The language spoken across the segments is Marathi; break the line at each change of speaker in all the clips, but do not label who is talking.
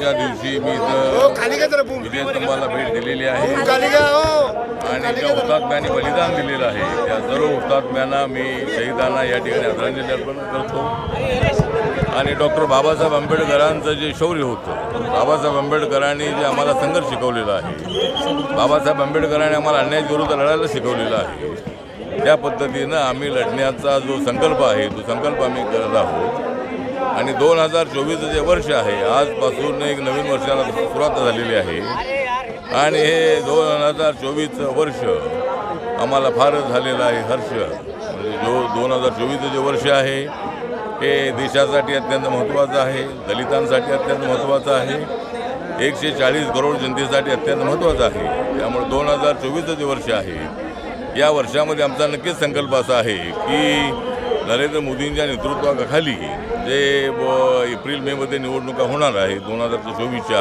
त्या दिवशी मी
हो
इथं विजय स्तंभाला भेट दिलेली आहे.
घ्या हो.
आणि त्या हुतात्म्यांनी बलिदान दिलेलं आहे. त्या सर्व हुतात्म्यांना मी शहीदांना या ठिकाणी आदरांजली अर्पण करतो. आणि डॉक्टर बाबासाहेब आंबेडकरांचं जे शौर्य होतं बाबासाहेब आंबेडकरांनी जे आम्हाला संघर्ष शिकवलेला आहे बाबासाहेब आंबेडकरांनी आम्हाला अन्यायाविरुद्ध लढायला शिकवलेला आहे त्या पद्धतीनं आम्ही लढण्याचा जो संकल्प आहे तो संकल्प आम्ही करत आहोत. आणि दोन हजार चोवीसचं जे वर्ष आहे आजपासून एक नवीन वर्षाला सुरुवात झालेली आहे. आणि हे दोन हजार चोवीसचं वर्ष आम्हाला फारच झालेलं आहे हर्ष. म्हणजे जो दोन हजार चोवीसचं जे वर्ष आहे हे देशासाठी अत्यंत महत्त्वाचं आहे दलितांसाठी अत्यंत महत्त्वाचं आहे. एकशे चाळीस करोड जनतेसाठी अत्यंत महत्त्वाचं आहे. त्यामुळे दोन हजार चोवीसचं जे वर्ष आहे या वर्षामध्ये आमचा नक्कीच संकल्प असा आहे की नरेंद्र मोदींच्या नेतृत्वाखाली जे ब- एप्रिल मेमध्ये निवडणुका होणार आहे दोन हजार चोवीसच्या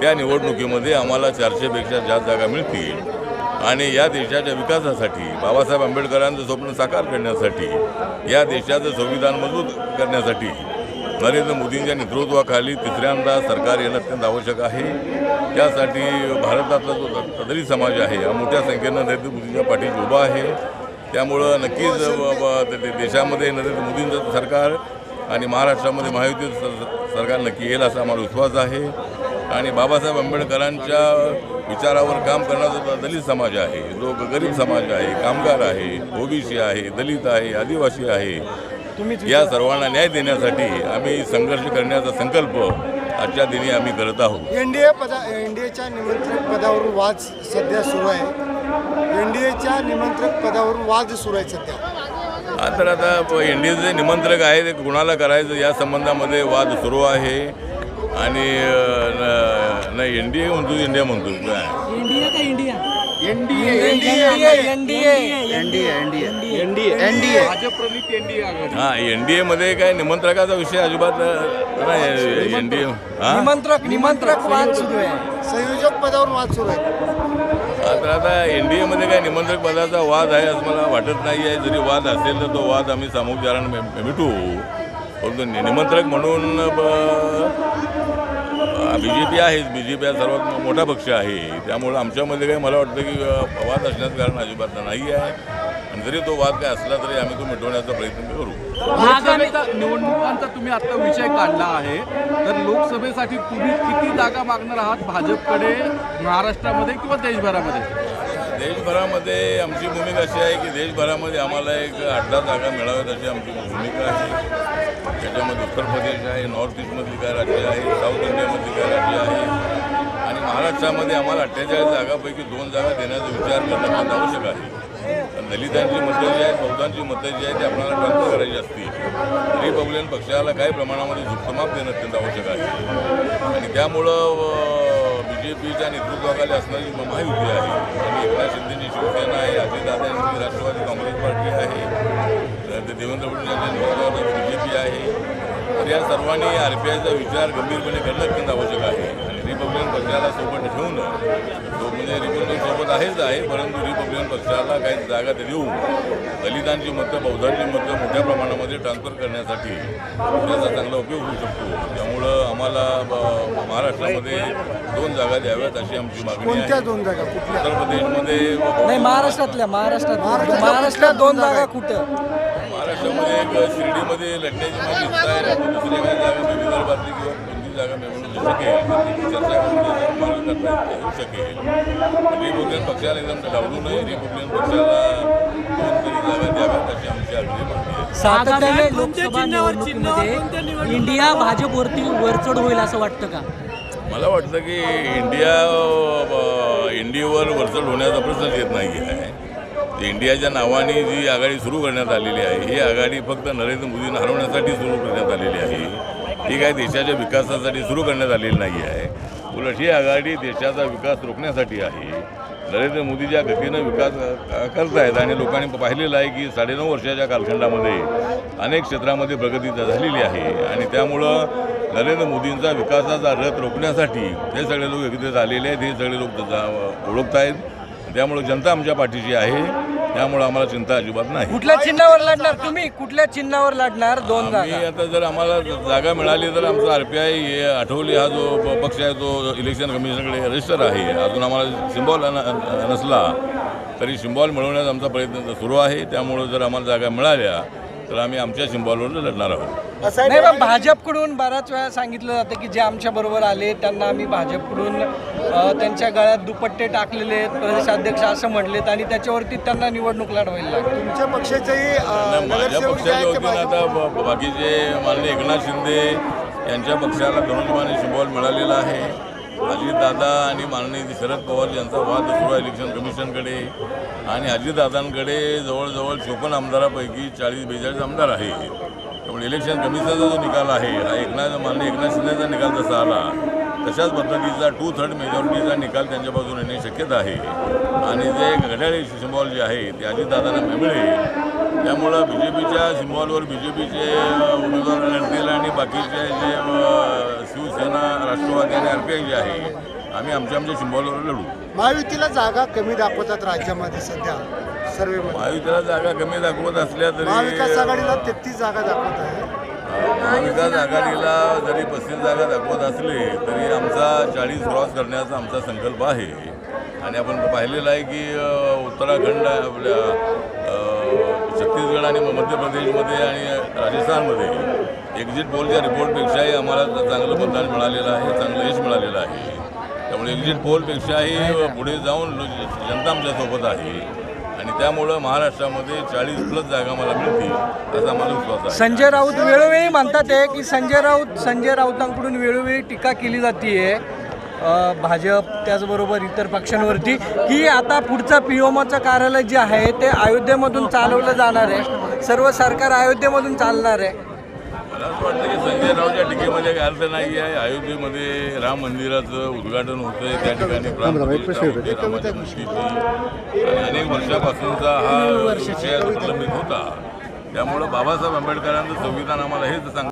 त्या निवडणुकीमध्ये आम्हाला चारशेपेक्षा जास्त जागा मिळतील. आणि या देशाच्या विकासासाठी बाबासाहेब आंबेडकरांचं स्वप्न साकार करण्यासाठी या देशाचं संविधान मजबूत करण्यासाठी नरेंद्र मोदींच्या नेतृत्वाखाली तिसऱ्यांदा सरकार येणं अत्यंत आवश्यक आहे. त्यासाठी भारतातला जो दलित समाज आहे हा मोठ्या संख्येनं नरेंद्र मोदींच्या पाठीशी उभा आहे. त्यामुळं नक्कीच ते- देशामध्ये नरेंद्र मोदींचं सरकार आणि महाराष्ट्रामध्ये महायुतीचं स- सरकार नक्की येईल असा आम्हाला विश्वास आहे. आणि बाबासाहेब आंबेडकरांच्या विचारावर काम करणारा दलित समाज आहे जो गरीब समाज आहे कामगार आहे ओबीसी आहे दलित आहे आदिवासी आहे या सर्वांना न्याय देण्यासाठी आम्ही संघर्ष करण्याचा संकल्प आजच्या दिनी आम्ही करत आहोत.
एनडीए पदा एनडीएच्या निमंत्रक पदावरून वाद सध्या सुरू आहे. एनडीएच्या निमंत्रक पदावरून वाद सुरू आहे सध्या.
तर आता एन डी एचे निमंत्रक आहे ते कुणाला करायचं या संबंधामध्ये वाद सुरू आहे. आणि नाही एन डी ए म्हणतो इंडिया म्हणतो. काय हा एन डी एमध्ये काय निमंत्रकाचा विषय अजिबात नाही एन डी ए
निमंत्रक. निमंत्रक वाद सुरू आहे.
संयोजक पदावरून वाद सुरू आहे.
तर आता एन डी एमध्ये काय निमंत्रक पदाचा वाद आहे असं मला वाटत नाही आहे जरी वाद असेल तर तो वाद आम्ही सामूहिक मि- मिटवू. परंतु निमंत्रक म्हणून बी जे पी आहेच. बी जे पी हा सर्वात मोठा पक्ष आहे. त्यामुळं आमच्यामध्ये काही मला वाटतं की वाद असण्याचं कारण अजिबात नाही आहे आणि जरी तो वाद काय असला तरी आम्ही तो मिटवण्याचा प्रयत्न करू.
लोकसभेचा निवडणुकांचा तुम्ही आता विषय काढला आहे. तर लोकसभेसाठी तुम्ही किती जागा मागणार आहात भाजपकडे महाराष्ट्रामध्ये किंवा देशभरामध्ये?
देशभरामध्ये आमची भूमिका अशी आहे की देशभरामध्ये आम्हाला एक आठ दहा जागा मिळाव्यात अशी आमची भूमिका आहे. त्याच्यामध्ये उत्तर प्रदेश आहे नॉर्थ ईस्टमधली काय राज्य आहे साऊथ इंडियामधली काय राज्य आहे. आणि महाराष्ट्रामध्ये आम्हाला अठ्ठेचाळीस जागापैकी दोन जागा देण्याचा विचार करणं आवश्यक आहे. दलितांची मतं जी आहेत बौद्धांची मतं जी आहेत ती आपल्याला ट्रान्सफर करायची असतील. रिपब्लिकन पक्षाला काही प्रमाणामध्ये झुकमाप देणं अत्यंत आवश्यक आहे. आणि त्यामुळं बी जे पीच्या नेतृत्वाखाली असणारी महायुती आहे. आणि एकनाथ शिंदेची शिवसेना आहे अजितदादा यांची राष्ट्रवादी काँग्रेस पार्टी आहे ते देवेंद्र फडणवीस यांच्या नेतृत्वाखाली बी जे पी आहे. तर या सर्वांनी आर पी आयचा विचार गंभीरपणे करणं अत्यंत आवश्यक आहे. रिपब्लिकन पक्षाला सोबत ठेवून तो म्हणजे रिपब्लिकन सोबत आहेच आहे परंतु रिपब्लिकन पक्षाला काही जागा ते देऊन दलितांची मतं बौद्धांची मतं मोठ्या प्रमाणामध्ये ट्रान्सफर करण्यासाठी त्याचा चांगला उपयोग होऊ शकतो. त्यामुळं आम्हाला महाराष्ट्रामध्ये दोन जागा द्याव्यात अशी आमची मागणी
कोणत्या
आहे
दोन जागा? कुठल्या?
उत्तर प्रदेशमध्ये
नाही महाराष्ट्रातल्या महाराष्ट्रात
महाराष्ट्रात
महाराष्ट्रात दोन जागा? कुठं?
महाराष्ट्रामध्ये एक शिर्डीमध्ये लढण्याची माझी इच्छा आहे. दुसरी काही जागा विदर्भातली किंवा कोणती जागा मिळवून देऊ शकेल. चर्चा करून त्याचा मार्ग करता येऊ शकेल. रिपब्लिकन पक्षाला एकदम डावलू नये. रिपब्लिकन पक्षाला दोन तरी जागा द्याव्यात अशी आमची अगदी मागणी आहे.
सातत्याने लोकसभा निवडणुकीमध्ये इंडिया भाजपवरती वरचढ होईल असं वाटतं का?
मला वाटतं की इंडिया इंडियावर वरचढ होण्याचा प्रश्नच येत नाही आहे इंडियाच्या नावाने जी आघाडी सुरू करण्यात आलेली आहे ही आघाडी फक्त नरेंद्र मोदींना हरवण्यासाठी सुरू करण्यात आलेली आहे. ही काही देशाच्या विकासासाठी सुरू करण्यात आलेली नाही आहे. उलट ही आघाडी देशाचा विकास रोखण्यासाठी आहे. नरेंद्र मोदी ज्या गतीनं विकास करत आहेत आणि लोकांनी पाहिलेलं आहे की साडेनऊ वर्षाच्या कालखंडामध्ये अनेक क्षेत्रामध्ये प्रगती झालेली आहे आणि त्यामुळं नरेंद्र मोदींचा विकासाचा रथ रोखण्यासाठी हे सगळे लोक एकत्रित आलेले आहेत हे सगळे लोक जा- ओळखत आहेत त्यामुळं जनता आमच्या पाठीशी आहे. त्यामुळे आम्हाला चिंता अजिबात नाही.
कुठल्या चिन्हावर लढणार तुम्ही? कुठल्या चिन्हावर लढणार दोन
आम्ही आता जर आम्हाला जागा मिळाली तर आमचा आर पी आय आठवली हा जो प- पक्ष आहे तो इलेक्शन कमिशनकडे रजिस्टर आहे. अजून आम्हाला सिम्बॉल नसला तरी सिम्बॉल मिळवण्याचा आमचा प्रयत्न सुरू आहे. त्यामुळं जर आम्हाला जागा मिळाल्या तर आम्ही आमच्या सिम्बॉलवर लढणार आहोत.
नाही पण भाजपकडून बऱ्याच वेळा सांगितलं जातं की जे आमच्या बरोबर आले त्यांना आम्ही भाजपकडून त्यांच्या गळ्यात दुपट्टे टाकलेले आहेत प्रदेशाध्यक्ष असं म्हटलेत आणि त्याच्यावरती त्यांना निवडणूक लढवायला लागली.
तुमच्या पक्षाचेही
नाही, माझ्या
नगरसेवक जे
पक्षाचे
आहेत ते
होते ना
भाजप-
आता ब- बाकीचे माननीय एकनाथ शिंदे यांच्या पक्षाला धनुष्यमाने सिम्बॉल मिळालेला आहे. अजितदादा आणि माननीय शरद पवार यांचा वाद सुरू आहे इलेक्शन कमिशनकडे. आणि अजितदादांकडे जवळजवळ चोपन्न आमदारापैकी चाळीस बेचाळीस आमदार आहे त्यामुळे इलेक्शन कमिशनचा जो निकाल आहे हा एकनाथ माननीय एकनाथ शिंदेचा निकाल जसा आला तशाच पद्धतीचा टू थर्ड मेजॉरिटीचा निकाल त्यांच्या बाजूने येणे शक्यता आहे. आणि जे घड्याळी सिम्बॉल जे आहे ते अजितदादांना मिळेल. त्यामुळं बी जे पीच्या सिम्बॉलवर बी जे पीचे उमेदवार लढतील आणि बाकीचे जे शिवसेना राष्ट्रवादी आणि आर पी आय जे आहे आम्ही आमच्या आमच्या सिम्बॉलवर लढू.
महायुतीला जागा कमी दाखवतात राज्यामध्ये सध्या. सर्वेमध्ये
महायुतीला जागा कमी दाखवत असल्या
महाविकास
तरी
आघाडीला तेहतीस जागा दाखवत आहे.
महाविकास आघाडीला जरी पस्तीस जागा दाखवत असले तरी आमचा चाळीस क्रॉस करण्याचा आमचा संकल्प आहे. आणि आपण पाहिलेलं आहे की उत्तराखंड आपल्या छत्तीसगड आणि मध्य प्रदेशमध्ये आणि राजस्थानमध्ये एक्झिट पोलच्या रिपोर्टपेक्षाही आम्हाला चांगलं मतदान मिळालेलं आहे चांगलं यश मिळालेलं आहे. त्यामुळे एक्झिट पोलपेक्षाही पुढे जाऊन जनता आमच्यासोबत आहे. आणि त्यामुळं महाराष्ट्रामध्ये चाळीस प्लस जागा मला मिळतील असा मला विश्वास आहे.
संजय राऊत वेळोवेळी म्हणतात आहे की संजय राऊत संजय राऊतांकडून वेळोवेळी टीका केली जाते भाजप त्याचबरोबर इतर पक्षांवरती की आता पुढचं पीओमचं कार्यालय जे आहे ते अयोध्येमधून चालवलं जाणार आहे. सर्व सरकार अयोध्येमधून चालणार आहे.
मला असं वाटतं की संजय रावच्या टीकेमध्ये काय अर्थ नाही आहे अयोध्येमध्ये राम मंदिराचं उद्घाटन होतंय. त्या ठिकाणी प्राणप्रतिष्ठा होते. रामाच्या मूर्तीची आणि अनेक वर्षापासूनचा हा विषय प्रलंबित होता. त्यामुळं बाबासाहेब आंबेडकरांचं संविधान आम्हाला हेच सांग